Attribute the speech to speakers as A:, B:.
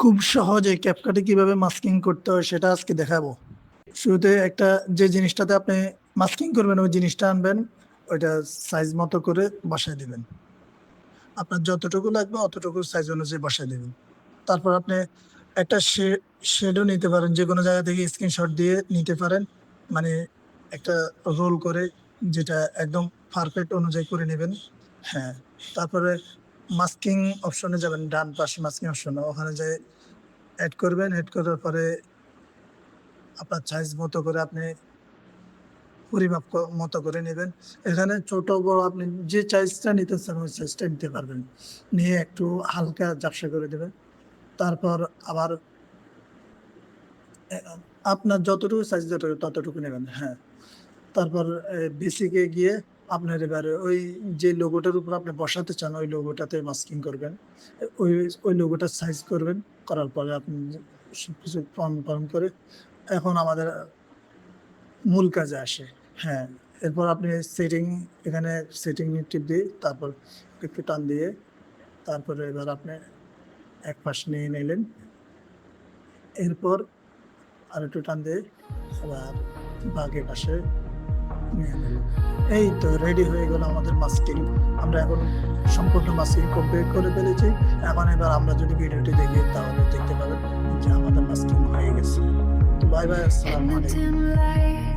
A: খুব সহজে ক্যাপকাটে কীভাবে মাস্কিং করতে হয় সেটা আজকে দেখাবো। শুরুতে একটা যে জিনিসটাতে আপনি মাস্কিং করবেন, ওই জিনিসটা আনবেন, ওইটা সাইজ মতো করে বসায় দিবেন। আপনার যতটুকু লাগবে অতটুকু সাইজ অনুযায়ী বসায় দিবেন। তারপর আপনি একটা শেডও নিতে পারেন যে কোনো জায়গা থেকে স্ক্রিনশট দিয়ে নিতে পারেন। মানে একটা রোল করে যেটা একদম পারফেক্ট অনুযায়ী করে নেবেন। হ্যাঁ তারপরে মাস্কিং অপশনে যাবেন, ডান পাশে মাস্কিং অপশন ওখানে যে অ্যাড করবেন অ্যাড করার পরে আপনার সাইজ মতো করে আপনি পরিমাপ মতো করে নেবেন। এখানে ছোট, বড় আপনি যে সাইজটা নিতে চান ওই সাইজটা নিতে পারবেন। নিয়ে একটু হালকা ঝাপসা করে দেবেন। তারপর আবার আপনার যতটুকু সাইজ যতটুকু ততটুকু নেবেন হ্যাঁ। তারপর বেসিকে গিয়ে আপনার এবারে ওই যে লোগোটার উপর আপনি বসাতে চান, ওই লোগোটাতে মাস্কিং করবেন। ওই ওই লোগোটার সাইজ করবেন, করার পরে আপনি সব কিছু ফর্ম করে এখন আমাদের মূল কাজে আসে। হ্যাঁ এরপর আপনি সেটিং এখানে সেটিং টিপ দিয়ে তারপর একটু টান দিয়ে তারপরে এবার আপনি এক পাশ নিয়ে নিলেন। এরপর আর একটু টান দিয়ে আবার বাঘের পাশে এই তো রেডি হয়ে গেল আমাদের মাস্কিং আমরা এখন সম্পূর্ণ মাস্কিং কমপ্লিট করে ফেলেছি। এখন এবার আমরা যদি ভিডিওটি দেখি, তাহলে দেখতে পাবেন যে আমাদের মাস্কিং হয়ে গেছে। তো বাই বাই আসসালামু আলাইকুম।